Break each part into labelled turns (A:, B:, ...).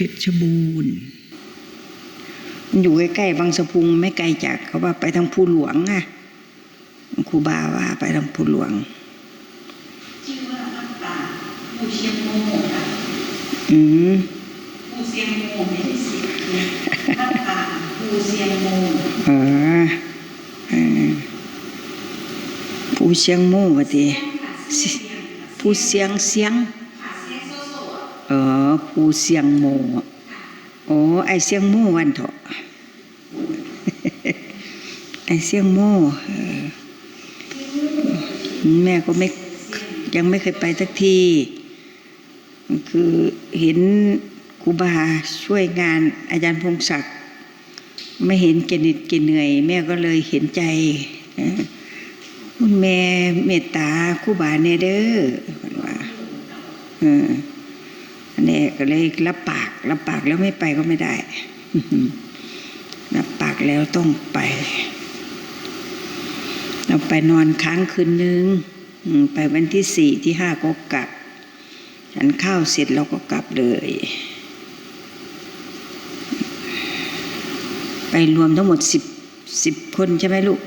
A: เพชรบูรณ์มันอยู่ใกล้ๆบางสะพุงไม่ไกลจากเขาว่าไปทางภูหลวงอะครูบาว่าไปทางภูหลวง
B: ชื่อว่าน้ำตาปูเชียงโมค่ะ
A: อืม
B: ปูเชียงโมไม่ได้เสียน้ำตาปูเชียงโม
A: เออเออผู้เชียงมู่วะทีผู้เสียงเสียง
B: ค่ะเสียงโซโซ่
A: ปูเสียงโมโอ้ไอเสียงโมวันเถอะไอเสียงโมแม่ก็ไม่ยังไม่เคยไปสักทีคือเห็นครูบาช่วยงานอาจารย์พงศักดิ์ไม่เห็นแกเหนิดแกเหนื่อย แม่ก็เลยเห็นใจคุณแม่เมตตาครูบาเนเด้อเพิ่นว่าเอออันนี้ก็เลยรับปากรับปากแล้วไม่ไปก็ไม่ได้รับปากแล้วต้องไป เราไปนอนค้างคืนนึงอืมไปวันที่สี่ที่ห้าก็กลับฉันข้าวเสร็จเราก็กลับเลย ไปรวมทั้งหมดสิบสิบคนใช่ไหมลูก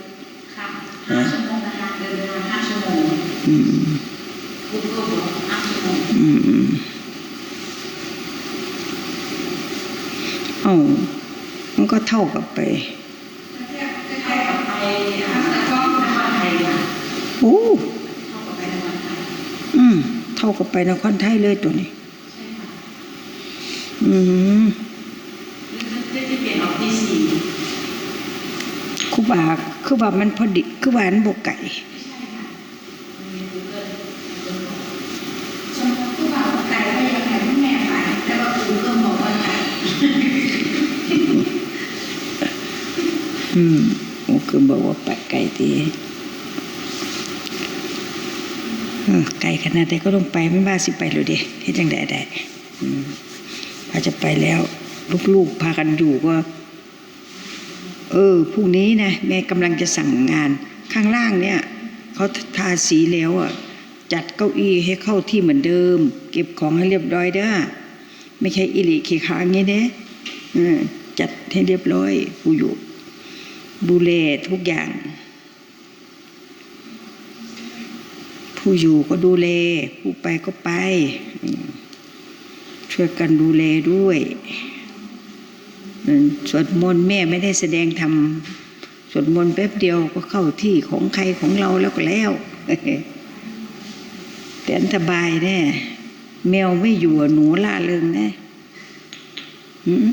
B: ค่ะห้าชั่วโมงนะคะเดินทางห้าชั่วโมง
A: อืม
B: กูก็บอกห้าชั่วโมง
A: อืมอืมเอ้ามันก็เท่ากับไป
B: คล้ายๆกับไปอ่าก็นครไทยค่ะ
A: โอ้
B: เข้ากับไปนครไทย
A: อืมเท่ากับไปนครไทยเลยตัวนี้
B: ใช่ค่ะ
A: อืม
B: เรื่องที่เปลี่ยนออกที่สี่
A: ครูบาคือว่ามันพอดีคือว่ามันบกไก่
B: ไม่ใช่ค่ะมีกูเกิลสมมติผู้บ่าวไก่ก็ยังไงแม่ไปแต่ว่ากูก็บอกว่าไก่
A: อืมโอ้คือบอกว่าไปไก่ทีไก่ขนาดใดก็ลงไปไม่ว่าสิไปเลยเด้เฮ็ดจังไดได้อืมพอจะไปแล้ว ลูกๆพากันอยู่ก็ เออพรุ่งนี้นะแม่กำลังจะสั่งงาน ข้างล่างเนี่ยเขาทาสีแล้วอะ จัดเก้าอี้ให้เข้าที่เหมือนเดิม เก็บของให้เรียบร้อยเด้อไม่ใช่อิริขี้ขาอย่างนี้เด้เออจัดให้เรียบร้อยผู้อยู่ ดูแลทุกอย่าง ผู้อยู่ก็ดูแล ผู้ไปก็ไป ช่วยกันดูแลด้วยสวดมนต์แม่ไม่ได้แสดงธรรมสวดมนต์แป๊บเดียวก็เข้าที่ของใครของเราแล้วก็แล้วแต่อันสบายแน่แมวไม่อยู่หนูล่าเริงแน่หืม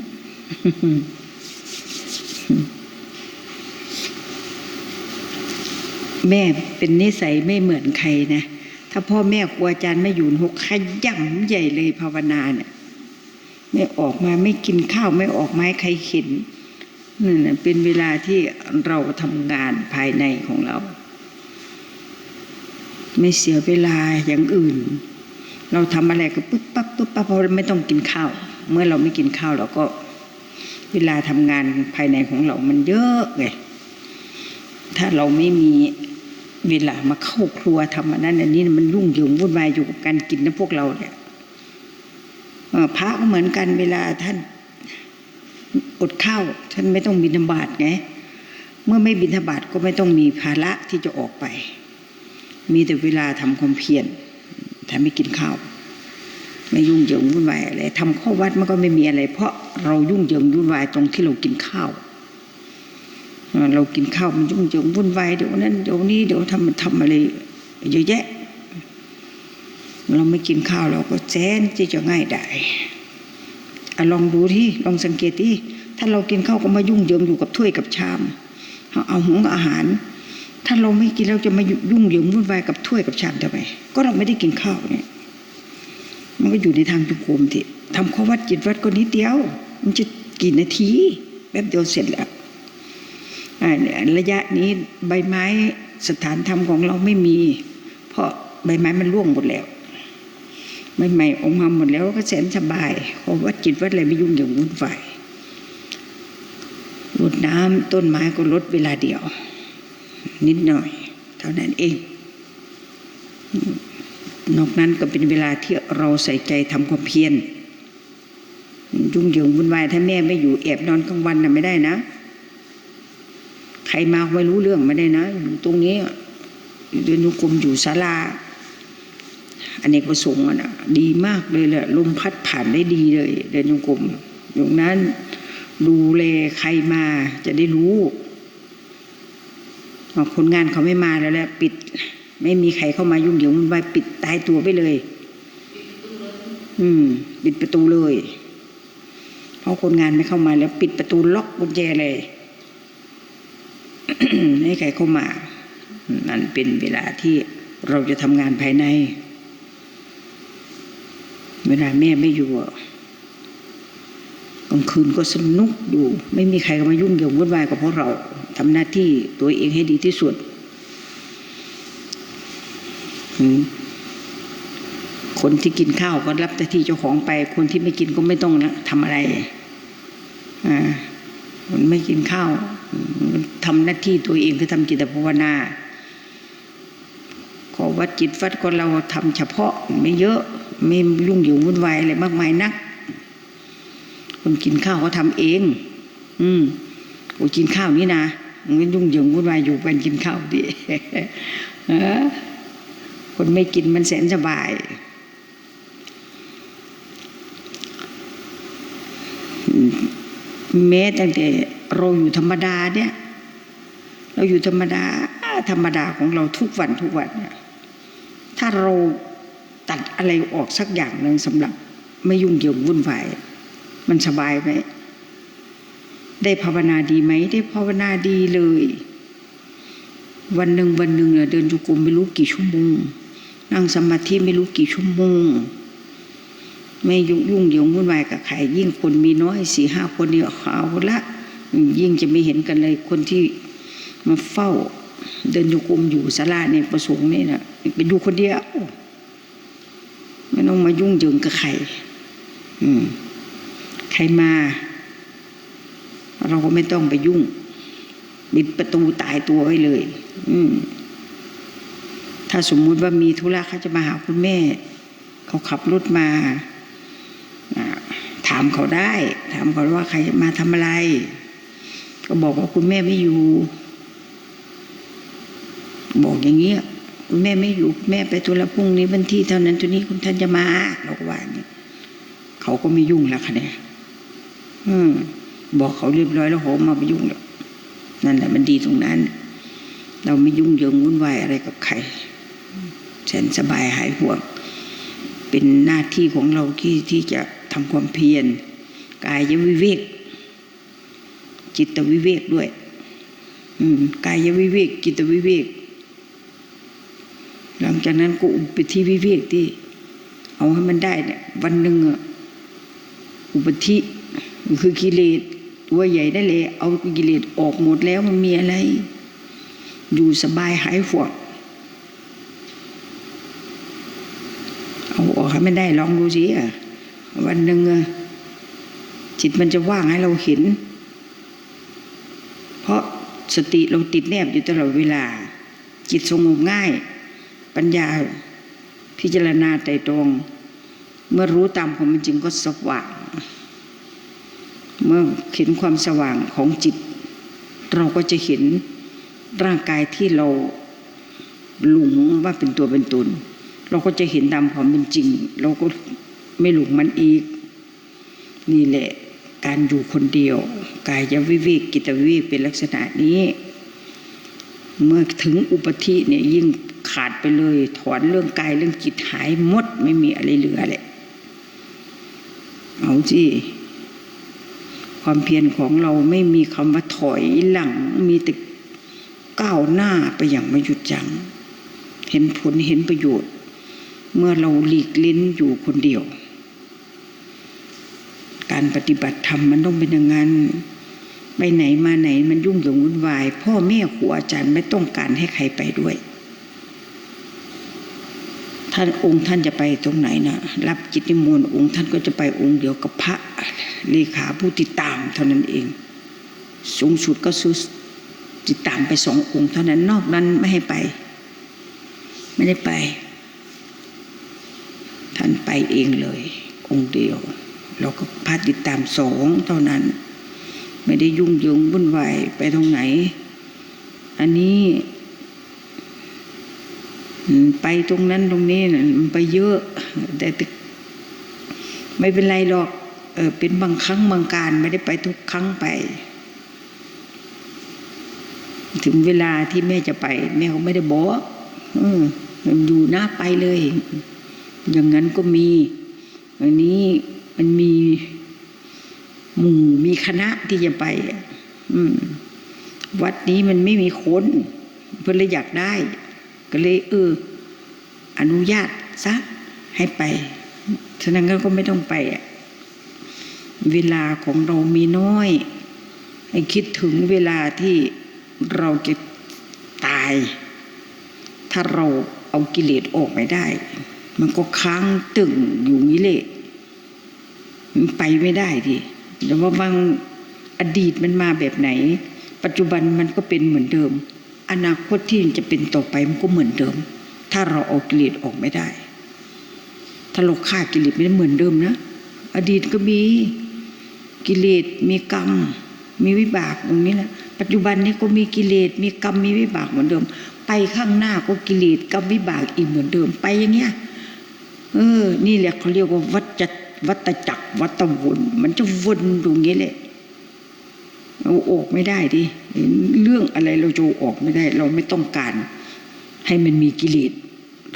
A: แม่เป็นนิสัยไม่เหมือนใครนะ ถ้าพ่อแม่ครูอาจารย์ไม่อยู่หกขย่ำใหญ่เลยภาวนาเนี่ยไม่ออกมาไม่กินข้าวไม่ออกไม้ใครเห็นนั่นน่ะเป็นเวลาที่เราทำงานภายในของเรา ไม่เสียเวลาอย่างอื่น เราทำอะไรก็ปุ๊บปั๊บปุ๊บปั๊บเพราะเราไม่ต้องกินข้าว เมื่อเราไม่กินข้าวเราก็ เวลาทำงานภายในของเรามันเยอะไงถ้าเราไม่มี เวลามาเข้าครัวทำอันนั้นอันนี้มันยุ่งเหยิงวุ่นวายอยู่กับการกินนะพวกเราเนี่ยพระก็เหมือนกันเวลาท่านอดข้าวท่านไม่ต้องบิณฑบาตไงเมื่อไม่บิณฑบาตก็ไม่ต้องมีภาระที่จะออกไป มีแต่เวลาทำความเพียรถ้าไม่กินข้าว ไม่ยุ่งเหยิงวุ่นวายอะไรทำข้อวัดมันก็ไม่มีอะไร เพราะเรายุ่งเหยิงวุ่นวายตรงที่เรากินข้าว เรากินข้าวมันยุ่งเหยิงวุ่นวายเดี๋ยวนั้นเดี๋ยวนี้เดี๋ยวทำมันทำอะไรเยอะแยะ เราไม่กินข้าวเราก็แสนที่จะง่ายได้อลองดูที่ลองสังเกตที่ถ้าเรากินข้าวก็มายุ่งเหยิงอยู่กับถ้วยกับชามเอาหุงอาหาร ถ้าเราไม่กินเราจะมายุ่งเหยิงวุ่นวายกับถ้วยกับชามทำไมก็เราไม่ได้กินข้าวเนี่ยมันก็อยู่ในทางจุกมที่ทำข้อวัดจิตวัดก็นิดเดียว มันจะกี่นาทีแป๊บเดียวเสร็จแล้ว ระยะนี้ใบไม้สถานธรรมของเราไม่มี เพราะใบไม้มันร่วงหมดแล้วใหม่ๆออกมาหมดแล้วก็แสนสบายเพราะว่าจิตวัดอะไรไม่ยุ่งอย่างวุ่นวายรดน้ำต้นไม้ก็ลดเวลาเดียว นิดหน่อย เท่านั้นเอง นอกนั้นก็เป็นเวลาที่เราใส่ใจทำความเพียรยุ่งเหยิงวุ่นวายถ้าแม่ไม่อยู่แอบนอนกลางวันน่ะไม่ได้นะ ใครมาไม่รู้เรื่องไม่ได้นะ อยู่ตรงนี้ อยู่เดินยุกรมอยู่ศาลาอเนกประสงค์อะนะดีมากเลยแหละลมพัดผ่านได้ดีเลย เดินยุกรมอยู่นั้น ดูแลใครมาจะได้รู้ว่าคนงานเขาไม่มาแล้วแหละปิด ไม่มีใครเข้ามายุ่งเหยิงวุ่นวายปิดตายตัวไปเลย อืม ปิดประตูเลย เพราะคนงานไม่เข้ามาแล้ว ปิดประตูล็อกกุญแจเลย ให้ใครเข้ามานั่นเป็นเวลาที่เราจะทำงานภายใน เวลาแม่ไม่อยู่กลางคืนก็สนุกอยู่ ไม่มีใครมายุ่งเหยิงวุ่นวายกับพวกเราทำหน้าที่ตัวเองให้ดีที่สุดคนที่กินข้าวก็รับหน้าที่เจ้าของไป คนที่ไม่กินก็ไม่ต้องนะทำอะไร อ่ามันไม่กินข้าว ทำหน้าที่ตัวเองคือทำจิตภาวนา ขอวัดจิตวัดคนเราทำเฉพาะไม่เยอะไม่ยุ่งเหยิงวุ่นวายอะไรมากมายนัก คนกินข้าวเขาทำเอง อืมโอ้กินข้าวนี่นะมันยุ่งเหยิงวุ่นวายอยู่กันกินข้าวดิคนไม่กินมันแสนสบายแม้ตั้งแต่เราอยู่ธรรมดาเนี่ย เราอยู่ธรรมดาธรรมดาของเราทุกวันทุกวันเนี่ยถ้าเราตัดอะไรออกสักอย่างหนึ่งสำหรับไม่ยุ่งเหยิงวุ่นวายมันสบายไหมได้ภาวนาดีไหมได้ภาวนาดีเลย วันหนึ่งวันหนึ่งเนี่ยเดินจุกรมไม่รู้กี่ชั่วโมงนั่งสมาธิไม่รู้กี่ชั่วโมง ไม่ยุ่งยุ่งเหยิงวุ่นวายกับใครยิ่งคนมีน้อยสี่ห้าคนเนี่ยเอาละยิ่งจะไม่เห็นกันเลยคนที่ มาเฝ้า เดินโยกรมอยู่ศาลาเนี่ยประสงค์นี่นะเป็นอยู่คนเดียวไม่ต้องมายุ่งเหยิงกับใครอืมใครมา เราก็ไม่ต้องไปยุ่งปิดประตูตายตัวไว้เลย อืมถ้าสมมุติว่ามีธุระเขาจะมาหาคุณแม่ เขาขับรถมาถามเขาได้ ถามเขาว่าใครมาทำอะไร ก็บอกว่าคุณแม่ไม่อยู่ บอกอย่างเงี้ยคุณแม่ไม่อยู่แม่ไปธุระพุ่งนี้วันที่เท่านั้นตัวนี้คุณท่านจะมาเราก็ว่าอย่างนี้เขาก็ไม่ยุ่งแล้วค่ะเนี่ยอืมบอกเขาเรียบร้อยแล้วโหมาไปยุ่งแล้วนั่นแหละมันดีตรงนั้น เราไม่ยุ่งเหยิงวุ่นวายอะไรกับใครแสนสบายหายห่วง เป็นหน้าที่ของเราที่ที่จะทำความเพียรกายยวิเวก จิตวิเวกด้วย อืมกายวิเวก จิตวิเวก หลังจากนั้นก็อุปธิวิเวกที่ เอาให้มันได้เนี่ยวันหนึ่งอะอุปธิคือกิเลสตัวใหญ่ได้เลย เอากิเลสออกหมดแล้วมันมีอะไร อยู่สบายหายห่วงเอาออกให้มันได้ลองดูสิอะวันหนึ่งอะจิตมันจะว่างให้เราเห็น เพราะสติเราติดแนบอยู่ตลอดเวลา จิตสงบง่าย ปัญญาพิจารณาไตรตรอง เมื่อรู้ตามความเป็นจริงก็สว่าง เมื่อเห็นความสว่างของจิต เราก็จะเห็นร่างกายที่เราหลงว่าเป็นตัวเป็นตน เราก็จะเห็นตามความเป็นจริง เราก็ไม่หลงมันอีก นี่แหละการอยู่คนเดียว กายวิเวกกิตวิเวกเป็นลักษณะนี้ เมื่อถึงอุปธิเนี่ยยิ่ง ขาดไปเลย ถอนเรื่องกายเรื่องจิตหายหมดไม่มีอะไรเหลือแหละเอาสิความเพียรของเราไม่มีคำว่าถอยหลัง มีแต่ก้าวหน้าไปอย่างไม่หยุดยัง้งเห็นผลเห็นประโยชน์ เมื่อเราหลีกเล้นอยู่คนเดียว การปฏิบัติธรรมมันต้องเป็นอย่างนั้นไปไหนมาไหนมันยุ่งเหยิงวุ่นวาย พ่อแม่ครูอาจารย์ไม่ต้องการให้ใครไปด้วย ท่านองค์ท่านจะไปตรงไหนนะรับกิจนิมนต์องค์ท่านก็จะไปองค์เดียวกับพระเลขาผู้ติดตามเท่านั้นเอง สูงสุดก็คือติดตามไปสององค์เท่านั้นนอกนั้นไม่ให้ไป ไม่ได้ไป ท่านไปเองเลย องค์เดียวเราก็พาติดตามสองเท่านั้น ไม่ได้ยุ่งเหยิงวุ่นวายไปตรงไหน อันนี้ ไปตรงนั้นตรงนี้นะมันไปเยอะ แต่ไม่เป็นไรหรอกเออเป็นบางครั้งบางการไม่ได้ไปทุกครั้งไป ถึงเวลาที่แม่จะไป แม่ก็ไม่ได้บอกอออยู่หน้าไปเลย อย่างนั้นก็มี อันนี้มันมีหมู่มีคณะที่จะไป อืม วัดนี้มันไม่มีคนเพื่อนเลยอยากได้ ก็เลยเอออนุญาตซะให้ไป ฉะนั้นก็ไม่ต้องไปอะเวลาของเรามีน้อย ให้คิดถึงเวลาที่เราจะตาย ถ้าเราเอากิเลสออกไม่ได้ มันก็ค้างตึงอยู่นี้เลยมันไปไม่ได้ดิแต่ว่าบางอดีตมันมาแบบไหน ปัจจุบันมันก็เป็นเหมือนเดิม อนาคตที่จะเป็นต่อไปมันก็เหมือนเดิม ถ้าเราเอากิเลสออกไม่ได้ ถ้าเราฆ่ากิเลสไม่ได้เหมือนเดิมนะ อดีตก็มีกิเลสมีกรรม มีวิบากตรงนี้แหละปัจจุบันนี้ก็มีกิเลสมีกรรมมีวิบากเหมือนเดิม ไปข้างหน้าก็กิเลสกรรมวิบากอีกเหมือนเดิมไปอย่างเงี้ยเออ นี่แหละเขาเรียกว่าวัฏวัฏจักรวัฏวนมันจะวนตรงนี้แหละ เราออกไม่ได้ดิเรื่องอะไรเราจะอออกไม่ได้ เราไม่ต้องการ ให้มันมีกิเลส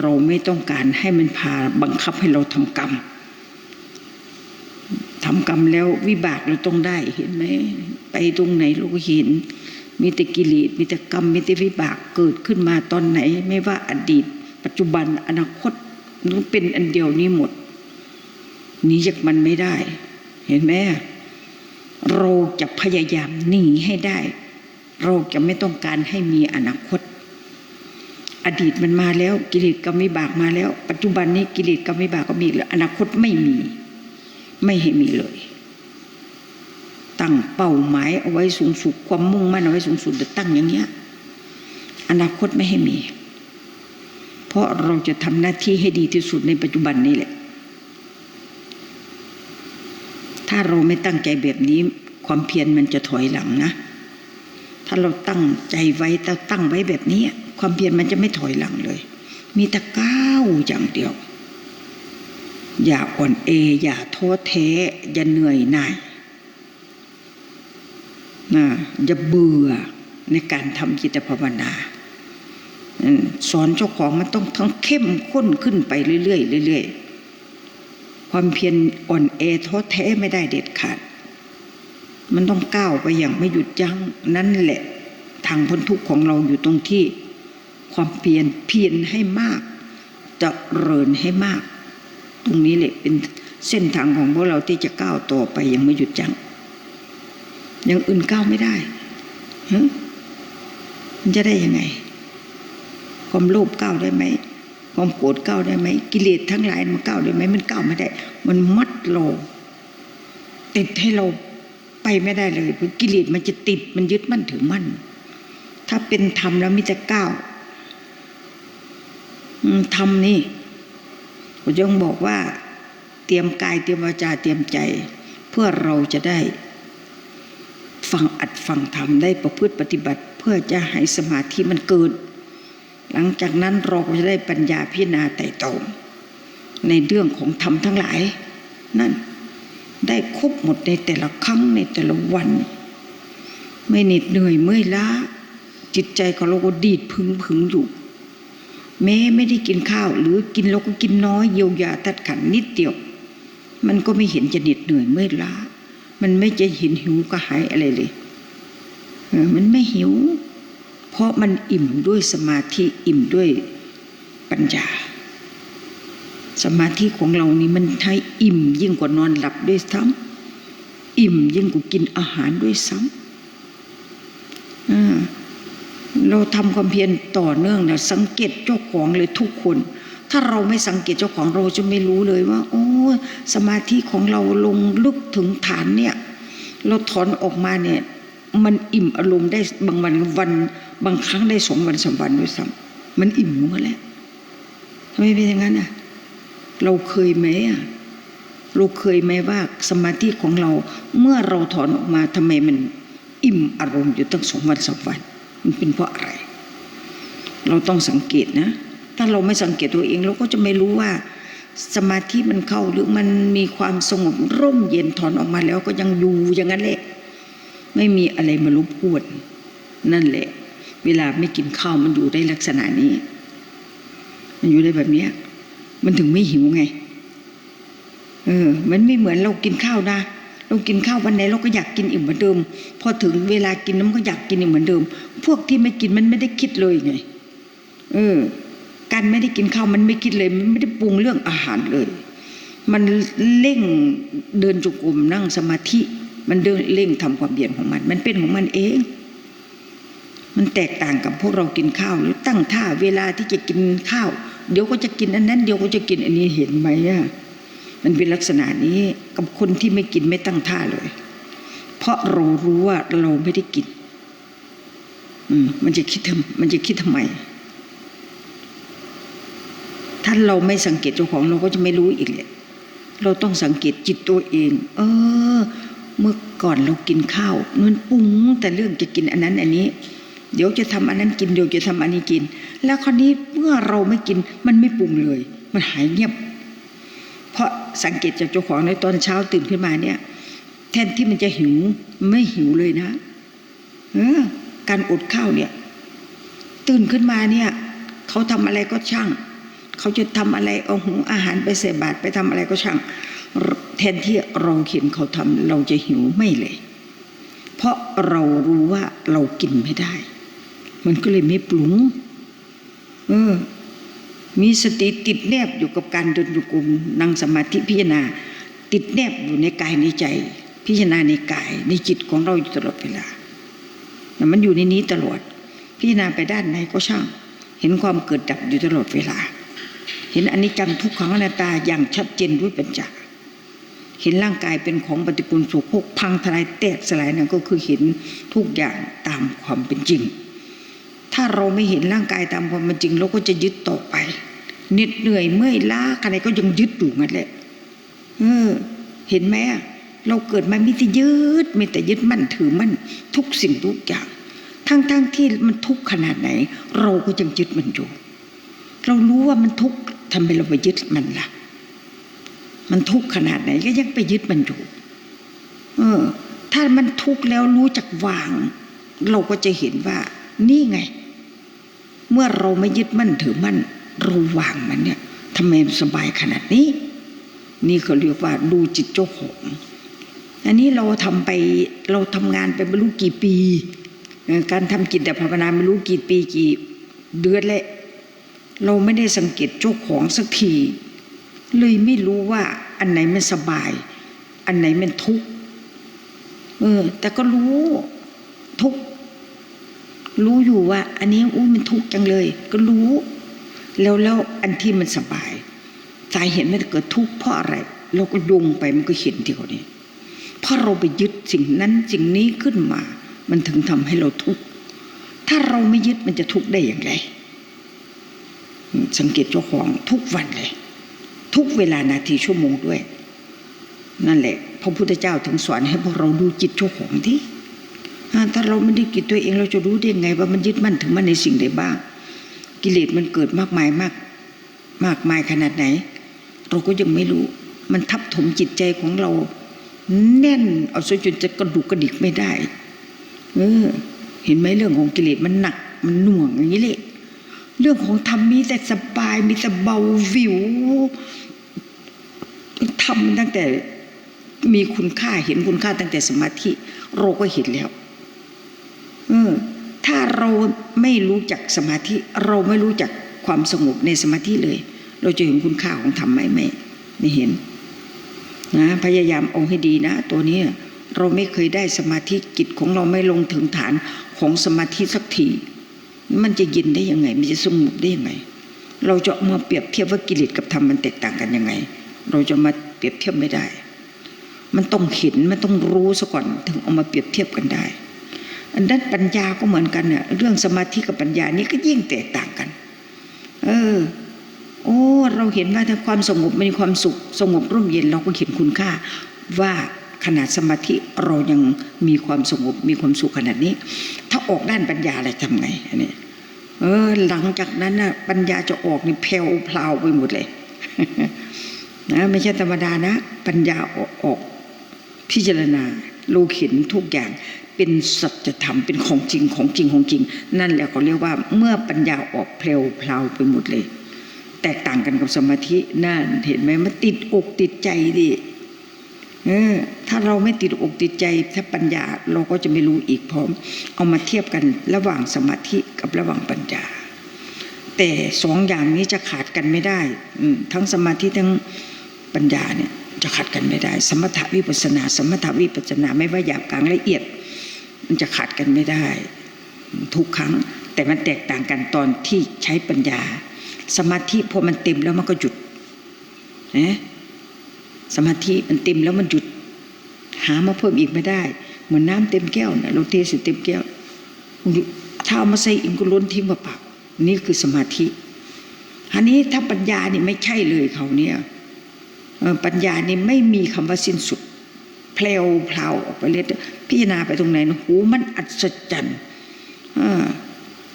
A: เราไม่ต้องการให้มันพาบังคับให้เราทำกรรมทำกรรมแล้ววิบากเราต้องได้เห็นไหมไปตรงไหนเราก็เห็น มีแต่กิเลสมีแต่กรรมมีแต่วิบากเกิดขึ้นมาตอนไหน ไม่ว่าอดีต ปัจจุบันอนาคตมันเป็นอันเดียวนี้หมดหนีจากมันไม่ได้ เห็นไหม เราจะพยายามหนีให้ได้ เราจะไม่ต้องการให้มีอนาคต อดีตมันมาแล้ว กิเลสกรรมวิบากมาแล้ว ปัจจุบันนี้กิเลสกรรมวิบากก็มีแล้วอนาคตไม่มี ไม่ให้มีเลย ตั้งเป้าหมายเอาไว้สูงสุดความมุ่งมั่นเอาไว้สูงสุดแต่ตั้งอย่างเงี้ย อนาคตไม่ให้มี เพราะเราจะทำหน้าที่ให้ดีที่สุดในปัจจุบันนี้แหละ ถ้าเราไม่ตั้งใจแบบนี้ ความเพียรมันจะถอยหลังนะ ถ้าเราตั้งใจไว้ต,ตั้งไว้แบบนี้ ความเพียรมันจะไม่ถอยหลังเลย มีแต่ก้าวอย่างเดียว อย่าอ่อนเอ อย่าท้อแท้ อย่าเหนื่อยหน่ายนะอย่าเบื่อในการทำจิตภาวนาสอนเจ้าของมันต้องทั้งเข้มข้นขึ้นไปเรื่อยๆเรื่อยๆ ความเพียรอ่อนแอท้อแท้ไม่ได้เด็ดขาด มันต้องก้าวไปอย่างไม่หยุดยัง้งนั่นแหละทางพ้นทุกข์ของเราอยู่ตรงที่ ความเพียรเพียรให้มากจะเริญให้มาก ตรงนี้แหละเป็นเส้นทางของพวกเราที่จะก้าวต่อไปอยังไม่หยุดยัง้งอย่างอื่นก้าวไม่ได้ฮะมันจะได้ยังไง ความโลภก้าวได้ไหม ความโกรธก้าวได้ไหมกิเลสทั้งหลายมันก้าวได้ไหมมันก้าวไม่ได้ มันมัดเราติดให้เราไปไม่ได้เลยเพราะกิเลสมันจะติดมันยึดมั่นถือมั่นถ้าเป็นธรรมแล้วมิจะก้าวธรรมนี่ผมยังบอกว่า เตรียมกายเตรียมวาจาเตรียมใจ เพื่อเราจะได้ฟังอัดฟังธรรมได้ประพฤติปฏิบัติ เพื่อจะให้สมาธิมันเกิด หลังจากนั้นเราก็จะได้ปัญญาพิจารณาไต่ตองในเรื่องของธรรมทั้งหลาย นั่นได้ครบหมดในแต่ละครั้งในแต่ละวัน ไม่เหน็ดเหนื่อยเมื่อยล้า จิตใจของเราก็ดีดพึงพึงอยู่แม้ไม่ได้กินข้าว หรือกินเราก็กินน้อยเยียวยาตัดขันนิดเดียว มันก็ไม่เห็นจะเหน็ดเหนื่อยเมื่อยล้า มันไม่จะเห็นหิวกระหายอะไรเลยเออมันไม่หิว เพราะมันอิ่มด้วยสมาธิอิ่มด้วยปัญญา สมาธิของเรานี่มันใช้อิ่มยิ่งกว่านอนหลับด้วยซ้ำอิ่มยิ่งกว่ากินอาหารด้วยซ้ำเราทำความเพียรต่อเนื่องนะสังเกตเจ้าของเลยทุกคน ถ้าเราไม่สังเกตเจ้าของเราจะไม่รู้เลยว่า โอ้สมาธิของเราลงลึกถึงฐานเนี่ย เราถอนออกมาเนี่ย มันอิ่มอารมณ์ได้บางวันวัน บางครั้งได้สองวันสามวันด้วยซ้ำมันอิ่มหมดแล้วทำไมเป็นอย่างนั้นอะ เราเคยไหมอะเราเคยไหมว่าสมาธิของเราเมื่อเราถอนออกมาทำไมมันอิ่มอารมณ์อยู่ตั้งสองวันสามวัน มันเป็นเพราะอะไร เราต้องสังเกตนะ ถ้าเราไม่สังเกตตัวเองเราก็จะไม่รู้ว่า สมาธิมันเข้าหรือมันมีความสงบร่มเย็นถอนออกมาแล้วก็ยังอยู่อย่างนั้นแหละ ไม่มีอะไรมารบกวนนั่นแหละ เวลาไม่กินข้าวมันอยู่ได้ลักษณะนี้ มันอยู่ได้แบบเนี้ยมันถึงไม่หิวไง เออ มันไม่เหมือนเรากินข้าวนะเรากินข้าววันไหนเราก็อยากกินอีกเหมือนเดิม พอถึงเวลากินน้ำก็อยากกินอีกเหมือนเดิม พวกที่ไม่กินมันไม่ได้คิดเลยไง เออ การไม่ได้กินข้าวมันไม่คิดเลย มันไม่ได้ปรุงเรื่องอาหารเลย มันเร่งเดินจุกมนั่งสมาธิ มันเดินเร่งทำความเพียรของมัน มันเป็นของมันเอง มันแตกต่างกับพวกเรากินข้าวหรือตั้งท่าเวลาที่จะกินข้าว เดี๋ยวก็จะกินอันนั้น เดี๋ยวก็จะกินอันนี้เห็นไหมอะมันเป็นลักษณะนี้กับคนที่ไม่กินไม่ตั้งท่าเลย เพราะเรารู้ว่าเราไม่ได้กิน อืม มันจะคิดทำมันจะคิดทำไม ถ้าเราไม่สังเกตเจ้าของเราก็จะไม่รู้อีกแหละเราต้องสังเกตจิตตัวเอง เออ เมื่อก่อนเรากินข้าวมันปรุงแต่เรื่องจะกินอันนั้นอันนี้ เดี๋ยวจะทำอันนั้นกินเดี๋ยวจะทำอันนี้กิน แล้วคราวนี้เมื่อเราไม่กินมันไม่ปรุงเลย มันหายเงียบ เพราะสังเกตจากเจ้าของในตอนเช้าตื่นขึ้นมาเนี่ย แทนที่มันจะหิวไม่หิวเลยนะ เออ การอดข้าวเนี่ย ตื่นขึ้นมาเนี่ยเขาทำอะไรก็ช่าง เขาจะทำอะไรเอาหุงอาหารไปใส่บาตไปทำอะไรก็ช่าง แทนที่เราเห็นเขาทำเราจะหิวไม่เลย เพราะเรารู้ว่าเรากินไม่ได้ มันก็เลยไม่ปรุงเออ มีสติติดแนบอยู่กับการเดินโยกมนั่งสมาธิพิจารณา ติดแนบอยู่ในกายในใจ พิจารณาในกายในจิตของเราอยู่ตลอดเวลาแต่มันอยู่ในนี้ตลอด พิจารณาไปด้านไหนก็ช่าง เห็นความเกิดดับอยู่ตลอดเวลา เห็นอนิจจังทุกขังอนัตตาอย่างชัดเจนด้วยปัญญา เห็นร่างกายเป็นของปฏิกูลสโครกพังทลายแตกสลายนั่นก็คือเห็นทุกอย่างตามความเป็นจริง ถ้าเราไม่เห็นร่างกายตามความเป็นจริง เราก็จะยึดต่อไปเหน็ดเหนื่อยเมื่อยล้าอะไรก็ยังยึดอยู่งั้นแหละเออ เห็นไหมเราเกิดมามีแต่ยึดมีแต่ยึดมั่นถือมั่นทุกสิ่งทุกอย่างทั้งๆทที่มันทุกขนาดไหน เราก็ยังยึดมันอยู่ เรารู้ว่ามันทุกทำไมเราไปยึดมันล่ะ มันทุกข์ขนาดไหนก็ยังไปยึดมันอยู่ เออ ถ้ามันทุกข์แล้วรู้จักวาง เราก็จะเห็นว่า นี่ไง เมื่อเราไม่ยึดมั่นถือมั่นเราวางมันเนี่ยทำไมสบายขนาดนี้ นี่เขาเรียกว่าดูจิตเจ้าของอันนี้เราทำไปเราทำงานไปไม่รู้กี่ปี การทำจิตภาวนาไม่รู้กี่ปีกี่เดือนแหละเราไม่ได้สังเกตเจ้าของสักที เลยไม่รู้ว่าอันไหนมันสบาย อันไหนมันทุกข์เออ แต่ก็รู้ทุกข์รู้อยู่ว่า อันนี้อู้มันทุกข์จังเลย ก็รู้ แล้วแล้วอันที่มันสบายสาเหตุมันเกิดทุกข์เพราะอะไรเราก็โยงไปมันก็เห็นเดียวนี้เพราะเราไปยึดสิ่งนั้นสิ่งนี้ขึ้นมา มันถึงทำให้เราทุกข์ถ้าเราไม่ยึดมันจะทุกข์ได้อย่างไร สังเกตเจ้าของทุกวันเลย ทุกเวลานาทีชั่วโมงด้วย นั่นแหละ พระพุทธเจ้าถึงสอนให้พวกเราดูจิตเจ้าของที่ถ้าเราไม่ได้กิจตัวเองเราจะรู้ได้ไง ว่ามันยึดมั่นถึงมันในสิ่งใดบ้าง กิเลสมันเกิดมากมายมาก มากมายขนาดไหน เราก็ยังไม่รู้ มันทับถมจิตใจของเรา แน่นเอาซะจนจะกระดูกกระดิกไม่ได้ เออ เห็นไหมเรื่องของกิเลสมันหนัก มันหน่วงอย่างนี้แหละ เรื่องของธรรมมีแต่สบายมีแต่เบาวิวทำตั้งแต่มีคุณค่าเห็นคุณค่าตั้งแต่สมาธิ เราก็เห็นแล้วเออถ้าเราไม่รู้จักสมาธิ เราไม่รู้จักความสงบในสมาธิเลย เราจะเห็นคุณค่าของธรรมไหมไม่ไม่เห็นนะพยายามเอาให้ดีนะ ตัวนี้เราไม่เคยได้สมาธิจิตของเราไม่ลงถึงฐานของสมาธิสักที มันจะเย็นได้ยังไง มันจะสงบได้ยังไง เราจะมาเปรียบเทียบว่ากิเลสกับธรรมมันแตกต่างกันยังไง เราจะมาเปรียบเทียบไม่ได้ มันต้องเห็นมันต้องรู้ซะก่อนถึงเอามาเปรียบเทียบกันได้ อันนั้นปัญญาก็เหมือนกันเนี่ยเรื่องสมาธิกับปัญญานี่ก็ยิ่งแตกต่างกัน เออ โอ้ เราเราเห็นว่าถ้าความสงบมีความสุข สงบร่มเย็นเราก็เห็นคุณค่าว่า ขนาดสมาธิเรายังมีความสงบมีความสุขขนาดนี้ ถ้าออกด้านปัญญาอะไรทำไงอันนี้เออหลังจากนั้นน่ะปัญญาจะออกนี่แผ่วพลาวไปหมดเลยนะไม่ใช่ธรรมดานะ ปัญญาออกออกพิจารณาโลกเห็นทุกอย่างเป็นสัจธรรมเป็นของจริงของจริงของจริง นั่นแหละเขาเรียกว่าเมื่อปัญญาออกเพลวพลาวไปหมดเลย แตกต่างกันกับสมาธินั่นเห็นไหมมันติดอกติดใจดิ เออถ้าเราไม่ติดอกติดใจถ้าปัญญาเราก็จะไม่รู้อีกพร้อม เอามาเทียบกันระหว่างสมาธิกับระหว่างปัญญา แต่สองอย่างนี้จะขาดกันไม่ได้ทั้งสมาธิทั้งปัญญาเนี่ยจะขาดกันไม่ได้ สมถะวิปัสนา สมถะวิปัสสนาไม่ว่าหยาบกลางละเอียด มันจะขาดกันไม่ได้ ทุกครั้ง แต่มันแตกต่างกันตอนที่ใช้ปัญญา สมาธิพอมันเต็มแล้วมันก็หยุดนะ สมาธิมันเต็มแล้วมันหยุด หามาเพิ่มอีกไม่ได้ เหมือนน้ำเต็มแก้วนะเราเทใส่เต็มแก้วถ้าเอามาใส่อิงก็ล้นทิ้งเปล่านี่คือสมาธิ อันนี้ถ้าปัญญานี่ไม่ใช่เลยเขาเนี่ยปัญญานี่ไม่มีคำว่าสิ้นสุดเพลวเพลาออกไปเรื่อยพิจารณาไปตรงไหนนะโหมันอัศจรรย์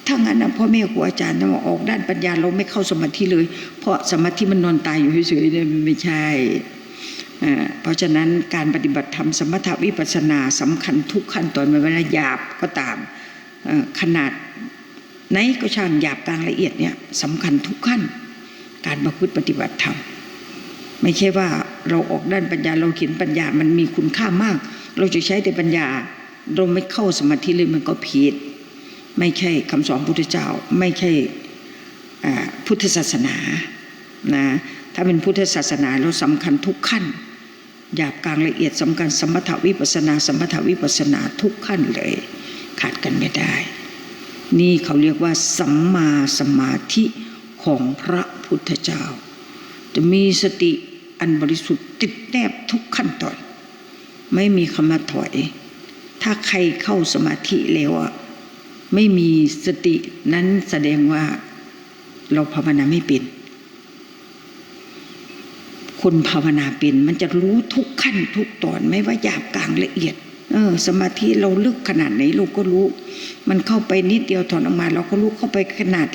A: ถ้างั้นนะพ่อแม่ครูอาจารย์ถ้ามาออกด้านปัญญาเราไม่เข้าสมาธิเลย เพราะสมาธิมันนอนตายอยู่เฉยๆเนี่ยไม่ใช่ เพราะฉะนั้นการปฏิบัติธรรมสมถวิปัสนาสำคัญทุกขั้นตอนไม่ว่าหยาบก็ตามขนาดไหนก็ช่างหยาบกลางละเอียดเนี่ยสำคัญทุกขั้น การประพฤติปฏิบัติธรรมไม่ใช่ว่าเราออกด้านปัญญาเราเขียนปัญญามันมีคุณค่ามาก เราจะใช้แต่ปัญญาเราไม่เข้าสมาธิเลยมันก็ผิด ไม่ใช่คำสอนพุทธเจ้า ไม่ใช่พุทธศาสนานะถ้าเป็นพุทธศาสนาเราสำคัญทุกขั้น หยาบกลางละเอียดสำคัญสมถวิปัสนา สมถวิปัสสนาทุกขั้นเลย ขาดกันไม่ได้ นี่เขาเรียกว่าสัมมาสมาธิของพระพุทธเจ้า จะมีสติอันบริสุทธิ์ติดแนบทุกขั้นตอน ไม่มีคำว่าถอย ถ้าใครเข้าสมาธิแล้วอะไม่มีสตินั้นแสดงว่าเราภาวนาไม่เป็น คนภาวนาเป็นมันจะรู้ทุกขั้นทุกตอนไม่ว่าหยาบกลางละเอียดเออสมาธิเราลึกขนาดไหนเราก็รู้ มันเข้าไปนิดเดียวถอนออกมา เราก็รู้เข้าไปขนาด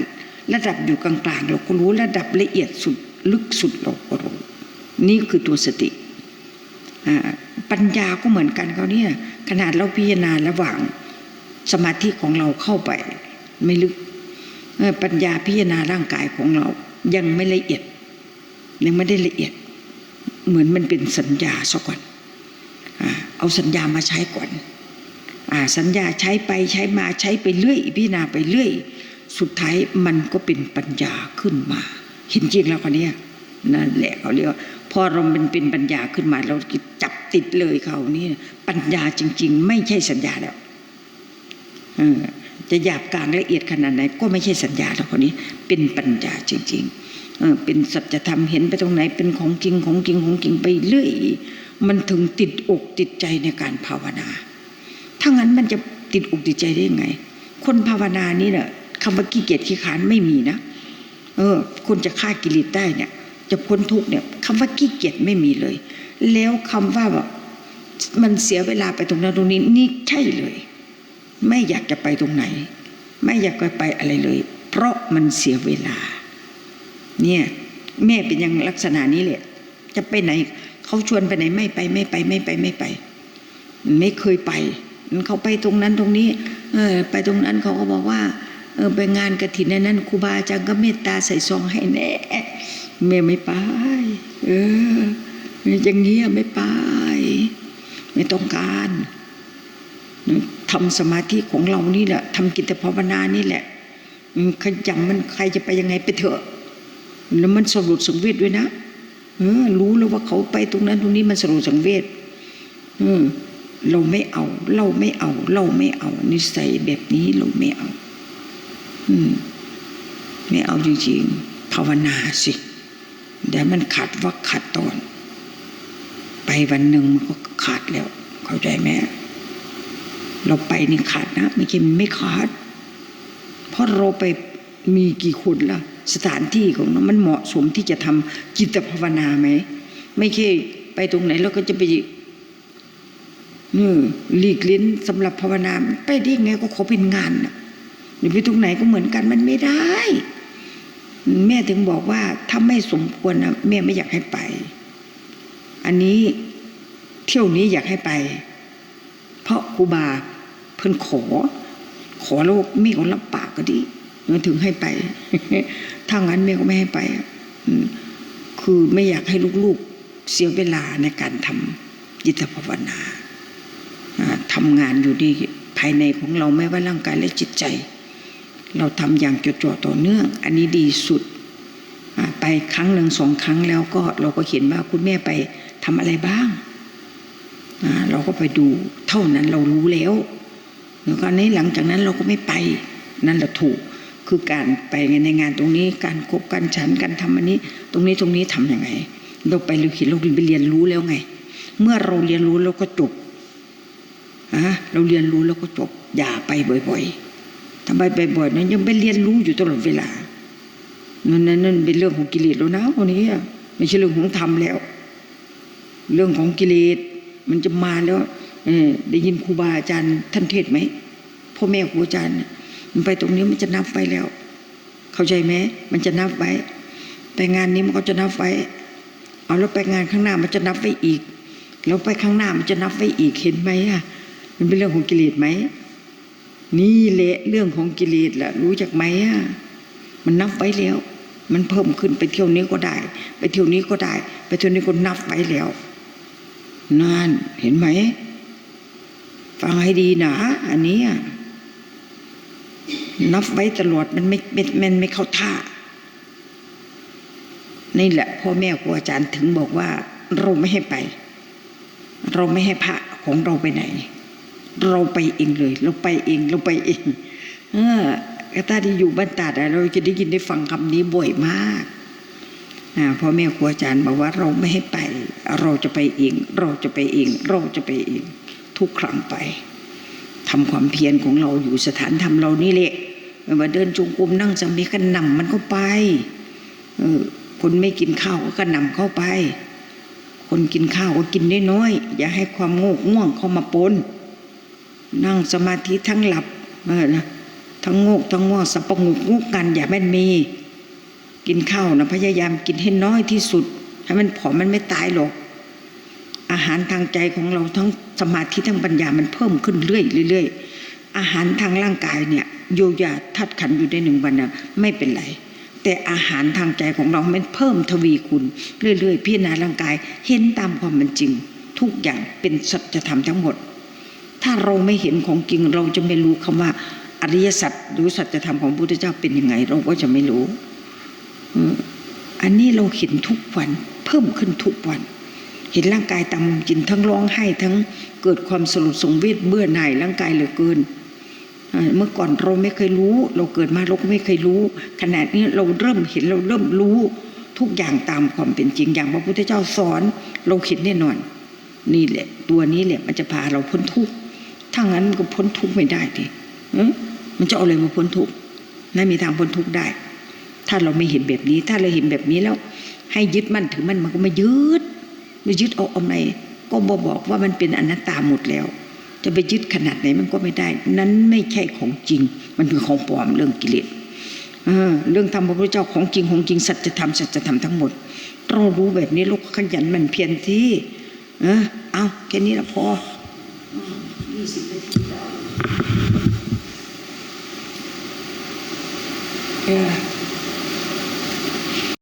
A: ระดับอยู่กลางๆ เราก็รู้ระดับละเอียดสุดลึกสุดเราก็รู้นี่คือตัวสติปัญญาก็เหมือนกันเขาเนี่ยขนาดเราพิจารณาระหว่างสมาธิของเราเข้าไป ไม่ลึกปัญญาพิจารณาร่างกายของเรายังไม่ละเอียดยังไม่ได้ละเอียด เหมือนมันเป็นสัญญาซะก่อนอเอาสัญญามาใช้ก่อนอสัญญาใช้ไปใช้มาใช้ไปเรื่อยพิจารณาไปเรื่อย สุดท้ายมันก็เป็นปัญญาขึ้นมา เห็นจริงแล้วคนนี้นั่นแหละเขาเรียกว่าพอเราเป็นเป็นปัญญาขึ้นมา เราจับติดเลยเขานี่ปัญญาจริง ๆ ไม่ใช่สัญญาแล้วจะหยาบกลางละเอียดขนาดไหนก็ไม่ใช่สัญญาแล้วคนนี้ เป็นปัญญาจริง ๆ เป็นสัจธรรมเห็นไปตรงไหนเป็นของจริงของจริงของจริงไปเรื่อย มันถึงติดอกติดใจในการภาวนาถ้างั้นมันจะติดอกติดใจได้ยังไง คนภาวนานี่เนี่ยคำว่าขี้เกียจขี้ขานไม่มีนะเออคนจะฆ่ากิเลสได้เนี่ย จะพ้นทุกเนี่ยคำว่าขี้เกียจไม่มีเลย แล้วคำว่าแบบมันเสียเวลาไปตรงนั้นตรงนี้นี่ใช่เลย ไม่อยากจะไปตรงไหน ไม่อยากจะไปอะไรเลย เพราะมันเสียเวลา เนี่ยแม่เป็นอย่างลักษณะนี้แหละ จะไปไหนเขาชวนไปไหนไม่ไปไม่ไปไม่ไปไม่ไป ไม่เคยไปเขาไปตรงนั้นตรงนี้ เออ ไปตรงนั้นเขาก็บอกว่า เออไปงานกระถินนนั้นครูบาอาจารย์ก็เมตตาใส่ซองให้แน่แม่ไม่ไป เอออย่างเงี้ยไม่ไป ไม่ต้องการทำสมาธิของเรานี่แหละทำกิจภาวนานี่แหละขยันมันใครจะไปยังไงไปเถอะ แล้วมันสรุปสังเวชด้วยนะเออรู้แล้วว่าเขาไปตรงนั้นตรงนี้มันสรุปสังเวชอืมเราไม่เอา เราไม่เอา เราไม่เอา นิสัยแบบนี้เราไม่เอา อืม ไม่เอาจริงๆภาวนาสิเดี๋ยวมันขาดวักขาดตอน ไปวันหนึ่งมันก็ขาดแล้ว เข้าใจไหมเราไปนี่ขาดนะไม่ใช่มันไม่ขาด เพราะเราไปมีกี่คนล่ะ สถานที่ของเรามันเหมาะสมที่จะทำจิตภาวนาไหม ไม่ใช่ไปตรงไหนแล้วก็จะไปนี่หลีกเลิ้นสำหรับภาวนาไปได้ไงก็ขอเป็นงานน่ะหรือไปตรงไหนก็เหมือนกันมันไม่ได้ แม่ถึงบอกว่าถ้าไม่สมควรนะแม่ไม่อยากให้ไป อันนี้เที่ยวนี้อยากให้ไป เพราะครูบาเพิ่นขอ ขอแล้วแม่ก็รับปากก็ดี มันถึงให้ไป ถ้างั้นแม่ก็ไม่ให้ไปคือไม่อยากให้ลูกๆเสียเวลาในการทำจิตภาวนาทำงานอยู่ดีภายในของเราไม่ว่าร่างกายและจิตใจ เราทำอย่างจดจ่อต่อเนื่อง อันนี้ดีสุดไปครั้งหนึ่งสองครั้งแล้วก็เราก็เห็นว่าคุณแม่ไปทำอะไรบ้าง เราก็ไปดูเท่านั้นเรารู้แล้วแล้วก็ในหลังจากนั้นเราก็ไม่ไปนั่นแหละถูก คือการไปในงานตรงนี้การคบกันฉันการทำอันนี้ ตรงนี้ตรงนี้ทำยังไง เราไปเราเห็นเราไปเรียนรู้แล้วไง เมื่อเราเรียนรู้เราก็จบอะเราเรียนรู้แล้วก็จบ อย่าไปบ่อยๆทำไมไปบ่อยๆนั้นยังไปเรียนรู้อยู่ตลอดเวลานั่นนั่นเป็นเรื่องของกิเลสแล้วนะคนนี้ไม่ใช่เรื่องของธรรมแล้ว เรื่องของกิเลสมันจะมาแล้วอได้ยินครูบาอาจารย์ท่านเทศไหมพ่อแม่ครูอาจารย์ มันไปตรงนี้มันจะนับไว้แล้ว เข้าใจไหมมันจะนับไว้ ไปงานนี้มันก็จะนับไว้ เอาแล้วไปงานข้างหน้ามันจะนับไว้อีก แล้วไปข้างหน้ามันจะนับไว้อีกเห็นไหมอะ มันเป็นเรื่องของกิเลสไหมนี่แหละเรื่องของกิเลสแหละรู้จักไหมอะมันนับไว้แล้ว มันเพิ่มขึ้นไปเที่ยวนี้ก็ได้ ไปเที่ยวนี้ก็ได้ ไปเที่ยวนี้ก็นับไว้แล้วนั่นเห็นไหมฟังให้ดีนะอันนี้อะ นับไว้ตลอดมันไม่ไม่มันไม่เข้าท่า นี่แหละพ่อแม่ครูอาจารย์ถึงบอกว่า เราไม่ให้ไป เราไม่ให้พระของเราไปไหน เราไปเองเลย เราไปเองเราไปเอง เออถ้าที่อยู่บ้านตาดเราจะได้ยินได้ฟังคำนี้บ่อยมากอพ่อแม่ครูอาจารย์บอกว่าเราไม่ให้ไป เราจะไปเอง เราจะไปเอง เราจะไปเอง ทุกครั้งไป ทำความเพียรของเราอยู่สถานธรรมเรานี่แหละไม่ว่าเดินจงกรมนั่งสมาธิก็นำมันก็ไปเออคนไม่กินข้าวก็กนำเข้าไป คนกินข้าวก็กินน้อยๆอย่าให้ความโงกง่วงเข้ามาปนนั่งสมาธิทั้งหลับเออนะทั้งโงกทั้งง่วงสับประงกงูกกันอย่าแม่นมี กินข้าวนะพยายามกินให้น้อยที่สุดให้มันผอมมันไม่ตายหรอก อาหารทางใจของเราทั้งสมาธิทั้งปัญญามันเพิ่มขึ้นเรื่อยๆเรื่อยอาหารทางร่างกายเนี่ยโยยาทัดขันอยู่ได้หนึ่งวันนะไม่เป็นไร แต่อาหารทางใจของเรามันเพิ่มทวีคูณเรื่อยๆพิจารณาร่างกายเห็นตามความเป็นจริง ทุกอย่างเป็นสัจธรรมทั้งหมด ถ้าเราไม่เห็นของจริงเราจะไม่รู้คำว่าอริยสัจหรือสัจธรรมของพระพุทธเจ้าเป็นยังไง เราก็จะไม่รู้อันนี้เราเห็นทุกวัน เพิ่มขึ้นทุกวัน เห็นร่างกายตามจินทั้งร้องไห้ทั้งเกิดความสลดสงเวทเบื่อหน่ายร่างกายเหลือเกินเมื่อก่อนเราไม่เคยรู้ เราเกิดมาเราก็ไม่เคยรู้ขนาดนี้เราเริ่มเห็นเราเริ่มรู้ทุกอย่างตามความเป็นจริงอย่างพระพุทธเจ้าสอน เราเห็นแน่นอน นี่แหละ ตัวนี้แหละมันจะพาเราพ้นทุกข์ถ้างั้นมันก็พ้นทุกข์ไม่ได้ทีมันจะเอาอะไรมาพ้นทุกข์ไม่มีทางพ้นทุกข์ได้ ถ้าเราไม่เห็นแบบนี้ ถ้าเราเห็นแบบนี้แล้ว ให้ยึดมั่นถือมั่นมันก็ไม่ยึด ไม่ยึดเอาเอาไหนก็บอบอกว่ามันเป็นอนัตตาหมดแล้ว จะไปยึดขนาดไหนมันก็ไม่ได้ นั้นไม่ใช่ของจริง มันคือของปลอมเรื่องกิเลสเรื่องธรรมพระพุทธเจ้าของจริงของจริงสัจธรรมสัจธรรมทั้งหมดเรารู้แบบนี้ลูกขยันมันเพียรที่เออเอาแค่นี้ละพอยี่สิบนาทีเออ